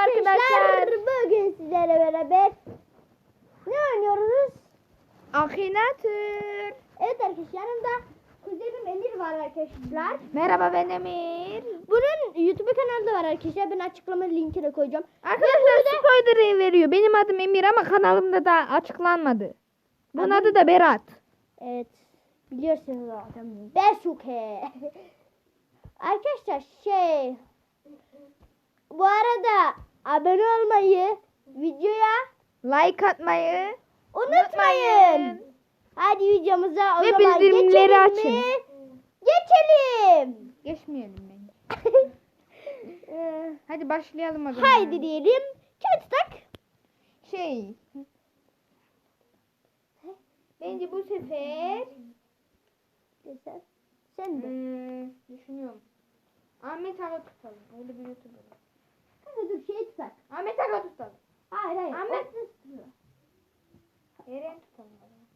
arkadaşlar. Bugün sizlerle beraber ne oynuyoruz? Akinator. Evet arkadaşlar yanımda kuzenim Emir var arkadaşlar. Merhaba ben Emir. Bunun YouTube kanalı da var arkadaşlar. Ben açıklama linkine koyacağım. Arkadaşlar spoiler veriyor. Benim adım Emir ama kanalımda da açıklanmadı. Bunun adı da Berat. Evet. Biliyorsunuz zaten. Besuke. arkadaşlar şey bu arada abone olmayı, videoya Like atmayı. unutmayın. Hadi videomuza o Ve zaman bildirimleri açın. mi? Geçelim. Geçmeyelim bence. Hadi başlayalım o zaman. Haydi diyelim. Kağıt tak. Şey. Bence bu sefer Sen, de. hmm, düşünüyorum. Ahmet Aga tutalım. Öyle bir YouTuber. Dur şey tutak. Ahmet Aga tutalım. Hayır hayır. Ahmet. Tutuyor. Eren tutalım.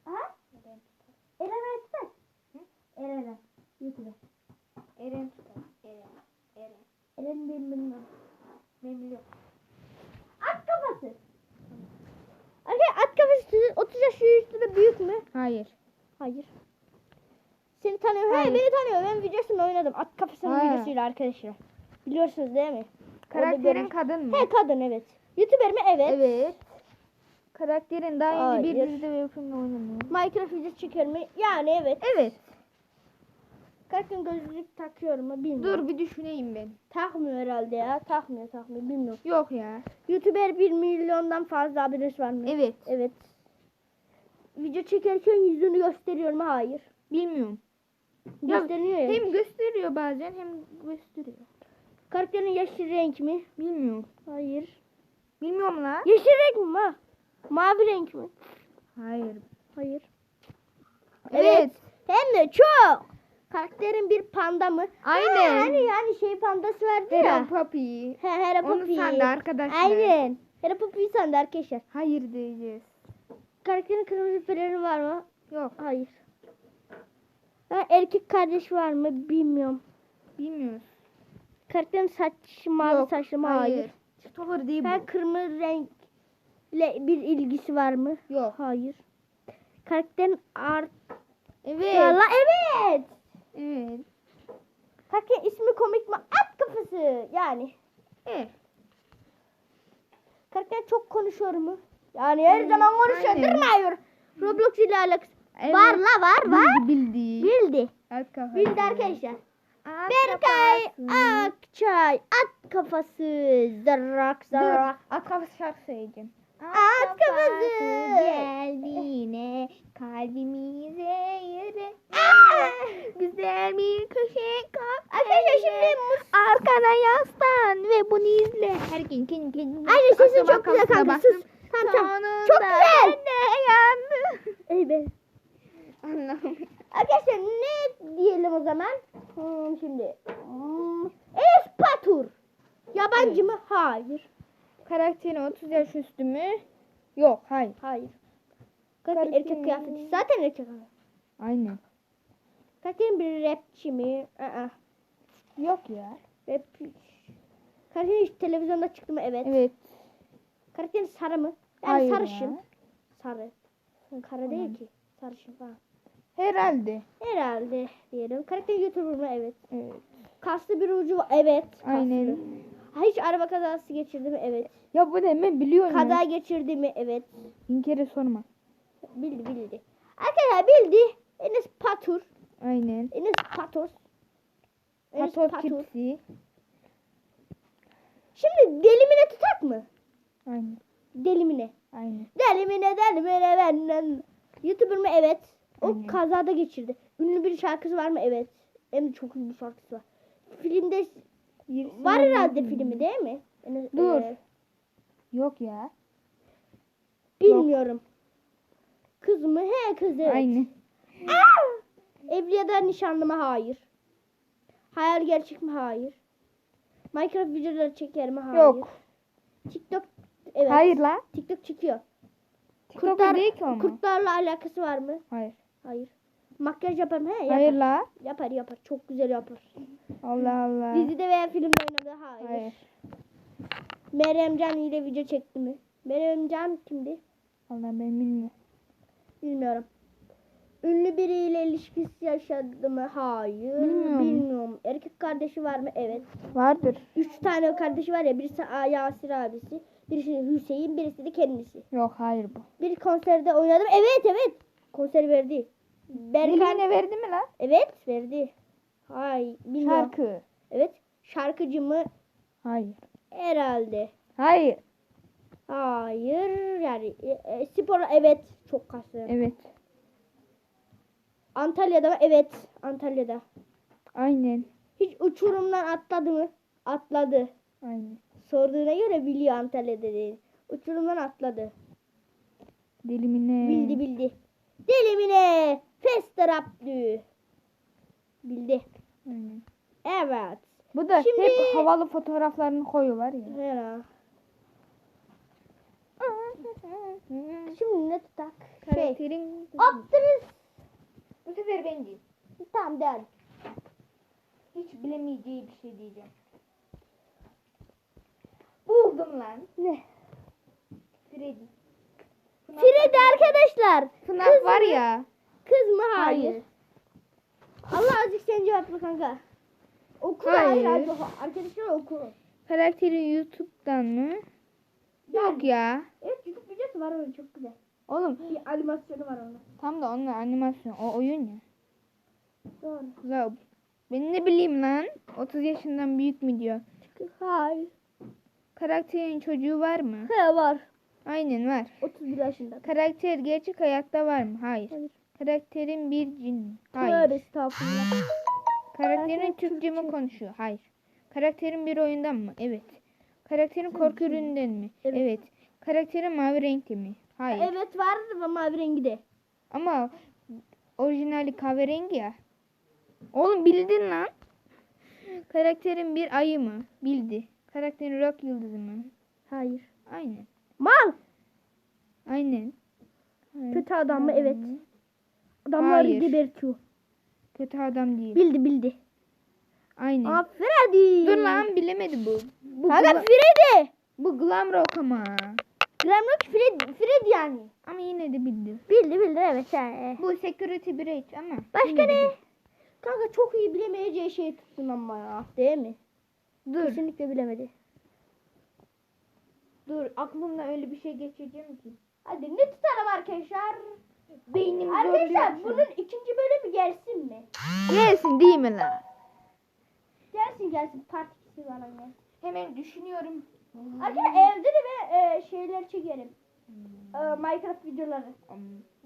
Ha? Eren tutalım. Eren tutak. Hı? Eren. YouTube'a. Eren tutalım. Eren. Eren. Eren benim bilmem. Ben biliyorum. At kafası. Arkadaşlar at kafası sizin 30 yaş üstünde büyük mü? Hayır. Hayır. Seni tanıyorum. He Hayır. beni tanıyor. Ben videosunu oynadım. At kafasının videosuyla arkadaşlar. Biliyorsunuz değil mi? Karakterin kadın mı? He kadın evet. YouTuber mi? Evet. Evet. Karakterin daha önce bir dizide ve filmde oynanıyor. Minecraft video çekiyor mu? Yani evet. Evet. Karakterin gözlük takıyor mu? Bilmiyorum. Dur bir düşüneyim ben. Takmıyor herhalde ya. Takmıyor takmıyor. Bilmiyorum. Yok ya. YouTuber 1 milyondan fazla abonesi var mı? Evet. Evet. Video çekerken yüzünü gösteriyor mu? Hayır. Bilmiyorum. Ya, Gösteriyor ya. Hem gösteriyor bazen hem gösteriyor. Karakterin yeşil renk mi? Bilmiyorum. Hayır. Bilmiyorum la. Yeşil renk mi? Ma? Mavi renk mi? Hayır. Hayır. Evet. Hem de çok. Karakterin bir panda mı? Aynen. Ha, hani yani şey pandası vardı Hero ya. Puppy. He, Hera Onu Puppy. sandı arkadaşlar. Aynen. Hera Puppy sandı arkadaşlar. Hayır diyeceğiz. Karakterin kırmızı peleri var mı? Yok. Hayır. Ha, erkek kardeş var mı? Bilmiyorum. Bilmiyoruz. Karakterin saç mavi Yok. saçlı mı? Hayır. Stoker değil Ha, bu. kırmızı renkle bir ilgisi var mı? Yok. Hayır. Karakterin art... Evet. Valla evet. Evet. Karakterin ismi komik mi? At kafası. Yani. Evet. Karakter çok konuşuyor mu? Yani her zaman konuşuyor. aynen. Durmuyor. Roblox ile alakası. Evet. Var la var var. Bildi bildi. Bildi. At kafası. Bildi arkadaşlar. At Berkay kafası. Akçay at kafası zırrak Dur. zırrak. At kafası şarkı söyleyeceğim. At kafası. geldi yine kalbimize yere. Güzel bir köşe kap. Arkadaşlar şimdi Arkana yaslan ve bunu izle. Her gün kendi kendine. Aynen sesin çok güzel kanka sus. Tamam tamam. Çok güzel. ben de yandım. Ey be. Anladım. Arkadaşlar ne diyelim o zaman? Hmm, şimdi. Hmm. Enes Batur. Yabancı mı? Hayır. Karakterin 30 yaş üstü mü? Yok hayır. Hayır. Karakter erkek kıyafeti. Zaten erkek kıyafeti. Aynen. Karakterin bir rapçi mi? Aa. Yok ya. Rap. Karakterin hiç televizyonda çıktı mı? Evet. Evet. Karakterin sarı mı? Yani Hayır sarışın. ya. Sarı. Kara değil ki. Sarışın falan. Herhalde. Herhalde diyelim. Karakterin YouTuber mu? Evet. Evet. Kaslı bir ucu var. Evet. Kaslı. Aynen. Hiç araba kazası geçirdi mi? Evet. Ya bu ne ben biliyorum. Kaza ya. geçirdi mi? Evet. Bin kere sorma. Bildi bildi. Arkadaşlar bildi. Enes Patur. Aynen. Enes Patos. Enes Patos Patur. cipsi. Şimdi delimine tutak mı? Aynen. Delimine. Aynen. Delimine delimine benden. YouTuber mı? Evet. O kazada geçirdi. Ünlü bir şarkısı var mı? Evet. Hem de çok ünlü şarkısı var. Filmde var herhalde filmi değil mi? Dur. e, Yok ya. bilmiyorum. Kız mı? He kız evet. Aynen. Aa! Evli ya da nişanlı mı? Hayır. Hayal gerçek mi? Hayır. Minecraft videoları çeker mi? Hayır. Yok. TikTok evet. Hayır la. TikTok çekiyor. TikTok'ta değil ki ama. kurtlarla alakası var mı? Hayır. Hayır. Makyaj yapar mı? He, yapar. Hayır la. Yapar yapar. Çok güzel yapar. Allah Allah. Dizide veya filmde oynadı. Hayır. Hayır. Meryemcan ile video çekti mi? Meryemcan kimdi? Vallahi ben bilmiyorum. Bilmiyorum. Ünlü biriyle ilişkisi yaşadı mı? Hayır. Bilmiyorum. Bilmiyorum. Erkek kardeşi var mı? Evet. Vardır. Üç tane kardeşi var ya. Birisi Yasir abisi. Birisi Hüseyin. Birisi de kendisi. Yok hayır bu. Bir konserde oynadım. Evet evet. Konser verdi. Berkan. Dilimine verdi mi lan? Evet verdi. Hay bilmiyorum. Şarkı. Evet. Şarkıcı mı? Hayır. Herhalde. Hayır. Hayır. Yani e, e, spor evet. Çok kaslı. Evet. Antalya'da mı? Evet. Antalya'da. Aynen. Hiç uçurumdan atladı mı? Atladı. Aynen. Sorduğuna göre biliyor Antalya'da değil. Uçurumdan atladı. Dilimine. Bildi bildi. Dilimine. Fester Abdü. Bildi. Aynen. Evet. Bu da Şimdi- hep havalı fotoğraflarını koyuyorlar ya. Hera. Şimdi ne tutak? Şey. Karakterin... Bu sefer ben değil. Tamam der. Hiç bilemeyeceği bir şey diyeceğim. Buldum lan. Ne? Freddy. Freddy arkadaşlar. Kız var ya. Kız mı? Hayır. Hayır. Allah azıcık sen cevapla kanka. Okul Hayır. hayır. Arkadaşlar okul. Karakteri YouTube'dan mı? Yok ya. Evet YouTube videosu var onun çok güzel. Oğlum Bir animasyonu var onun. tam da onun animasyon. O oyun ya. Doğru. Ya ben ne bileyim lan. 30 yaşından büyük mü diyor. Hayır. Karakterin çocuğu var mı? He var. Aynen var. 31 yaşında. Karakter gerçek hayatta var mı? Hayır. Hayır. Karakterin bir cin? Hayır. Tövbe estağfurullah. Karakterin Karakter Türkçe mi konuşuyor? Hayır. Karakterin bir oyundan mı? Evet. Karakterin korku ürününden mi? Evet. Evet. Karakterin mavi renkli mi? Hayır. Evet var ama mavi rengi de. Ama orijinali kahverengi ya. Oğlum bildin lan. Karakterin bir ayı mı? Bildi. Karakterin rock yıldızı mı? Hayır. Aynen. Mal. Aynen. Kötü adam mı? Evet. Adamları Hayır. gebertiyor. Kötü adam değil. Bildi bildi. Aynen. Aa Freddy. Dur lan bilemedi bu. Bu, Kanka gla- Freddy. bu glam rock ama. Gramrock Freddy. Freddy yani. Ama yine de bildi. Bildi bildi evet. He. Bu security breach ama. Başka ne? bildi. Kanka çok iyi bilemeyeceği şeyi tuttun ama ya. Değil mi? Dur. Kesinlikle bilemedi. Dur aklımda öyle bir şey geçireceğim ki. Hadi ne tutalım arkadaşlar? Beynim Arkadaşlar bunun ikinci bölümü gelsin mi? Gelsin değil mi la? Gelsin gelsin. Part 2'si var anne. Hemen düşünüyorum. Arkadaşlar evde de ben e, şeyler çekerim. E, Minecraft videoları.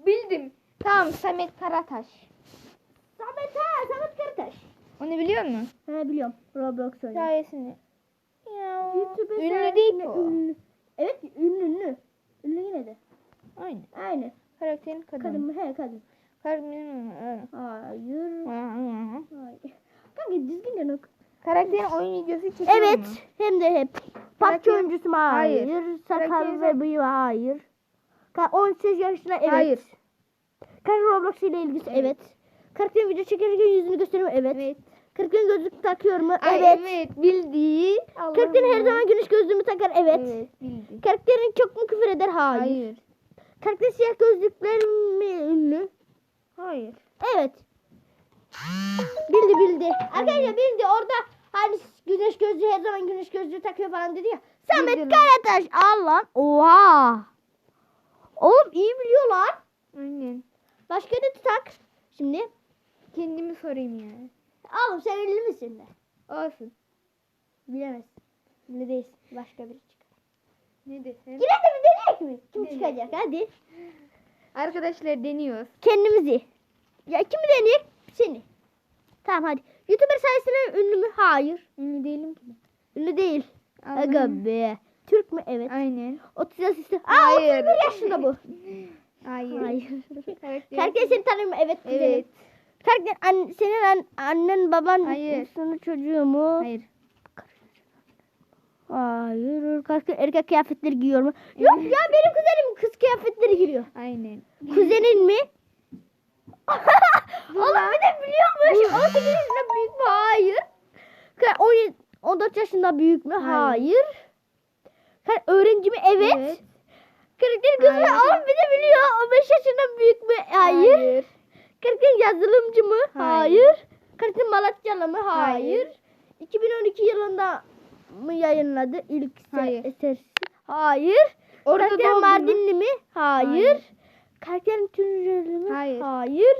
Bildim. Tamam Samet Karataş. Samet ha Samet Karataş. Onu biliyor musun? He biliyorum. Roblox oynuyor. Hikayesini. Ya. YouTube'da Ünlü değil ki o. Ünlü. Evet ünlü ünlü. Ünlü yine de. Aynen. Aynı. Karakterin kadın. Kadın mı? He kadın. Karakterin... Hayır. Hayır. Kanka düzgün oku. Karakterin oyun videosu çekiyor Evet. mu? Hem de hep. Karakter- oyuncusu mu? Hayır. Hayır. Sakal ve bıyığı hayır. Ka- 18 yaşında evet. Hayır. Karakter Roblox ile ilgisi evet. Evet. Karakterin video çekerken yüzünü gösteriyor mu? Evet. Evet. Karakterin gözlük takıyor mu? Ay, evet. evet. bildi. Karakterin her zaman güneş gözlüğümü takar. Evet. Evet bildi. Karakterin çok mu küfür eder? Hayır. Hayır. Karakterin siyah gözlükler mi ünlü? Hayır. Evet. Bildi bildi. Arkadaşlar bildi orada hani güneş gözlüğü her zaman güneş gözlüğü takıyor falan dedi ya. Samet Bildi lan. Karataş al lan. Oha. Oğlum iyi biliyorlar. Aynen. Başka ne tutak? Şimdi Kendimi sorayım ya. oğlum sen ünlü müsün de? Olsun. Bilemezsin. Ünlü değilsin. Başka biri çıkar. Ne desem? Yine de bir deneyek mi? Kim Deneyelim. çıkacak hadi. Arkadaşlar deniyoruz. Kendimizi. Ya kimi deneyek? Seni. Tamam hadi. YouTuber sayesinde ünlü mü? Hayır. Ünlü değilim ki. Ünlü değil. Aga be. Türk mü? Evet. Aynen. 30 yaş üstü. Aa Hayır. 31 yaşında bu. Hayır. Hayır. Karakter- seni mı? Evet. Evet. Evet. Karakter an, senin an, annen baban Hayır. sonu çocuğu mu? Hayır. Hayır. Erkek kıyafetleri giyiyor mu? Yok ya benim kuzenim kız kıyafetleri giriyor. Aynen. Kuzenin mi? Oğlum bir de biliyormuş. 18 yaşında büyük mü? Hayır. Ka- 17 14 yaşında büyük mü? Hayır. Hayır. öğrenci mi? Evet. Evet. Karakterin kız mı? Hayır. Oğlum bir de biliyor. 15 yaşından büyük mü? Hayır. Hayır. Karakterin yazılımcı mı? Hayır. Hayır. Karakterin Malatyalı mı? Hayır. Hayır. 2012 yılında mı yayınladı ilk Hayır. eserisi? Hayır. Orada mu? Mardinli mi? Hayır. Hayır. Karakterin Tunceli mi? Hayır. Hayır.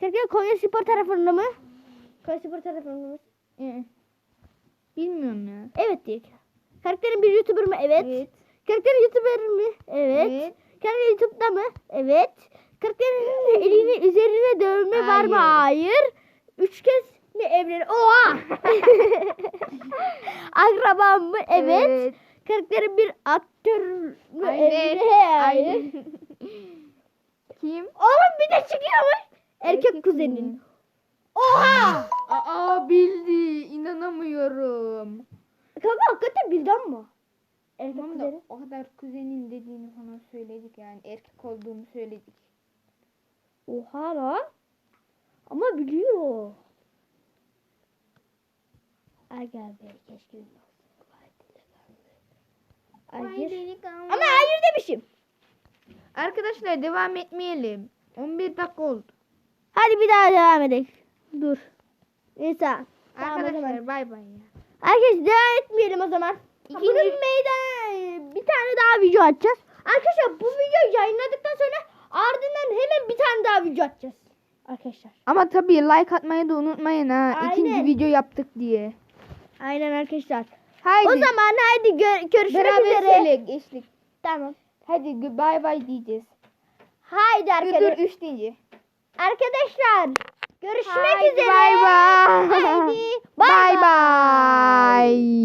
Karakterin Konya Spor tarafında mı? Konya Spor tarafında mı? Ee, Bilmiyorum ya. Evet diye. Karakterin bir YouTuber mı? Evet. Evet. Karakterin YouTuber mi? Evet. Evet. Karakterin YouTube'da mı? Evet. Karakterin elinin üzerine dövme var mı? Hayır. Hayır. Üç kez mi evlen? Oha! Akrabam mı? Evet. Karakterin bir aktör mü? Evet. Hayır. Hayır. Kim? Oğlum bir de çıkıyormuş. Erkek, Erkek kuzenin. Oha! Aa bildi. İnanamıyorum. Kanka hakikaten bildin mi? Erkek Tamam da o kadar kuzenin dediğini falan söyledik yani. Erkek olduğumu söyledik. Oha lan. Ama biliyor. Aga be keşke Hayır. Ama hayır demişim. Arkadaşlar devam etmeyelim. 11 dakika oldu. Hadi bir daha devam edelim. Dur. Neyse. Arkadaşlar bay bay ya. Arkadaşlar devam etmeyelim o zaman. İkinci- Bunun meydana bir tane daha video atacağız. Arkadaşlar bu videoyu yayınladıktan sonra ardından hemen bir tane daha video atacağız. Arkadaşlar. Ama tabii like atmayı da unutmayın ha. Aynen. İkinci video yaptık diye. Aynen arkadaşlar. Haydi. O zaman haydi gö- görüşmek Beraber üzere. söyle geçtik. Tamam. Hadi bay bay diyeceğiz. Haydi arkadaşlar. dur 3 deyince. Arkadaşlar görüşmek Haydi üzere. bay bay. Haydi. Bay bay.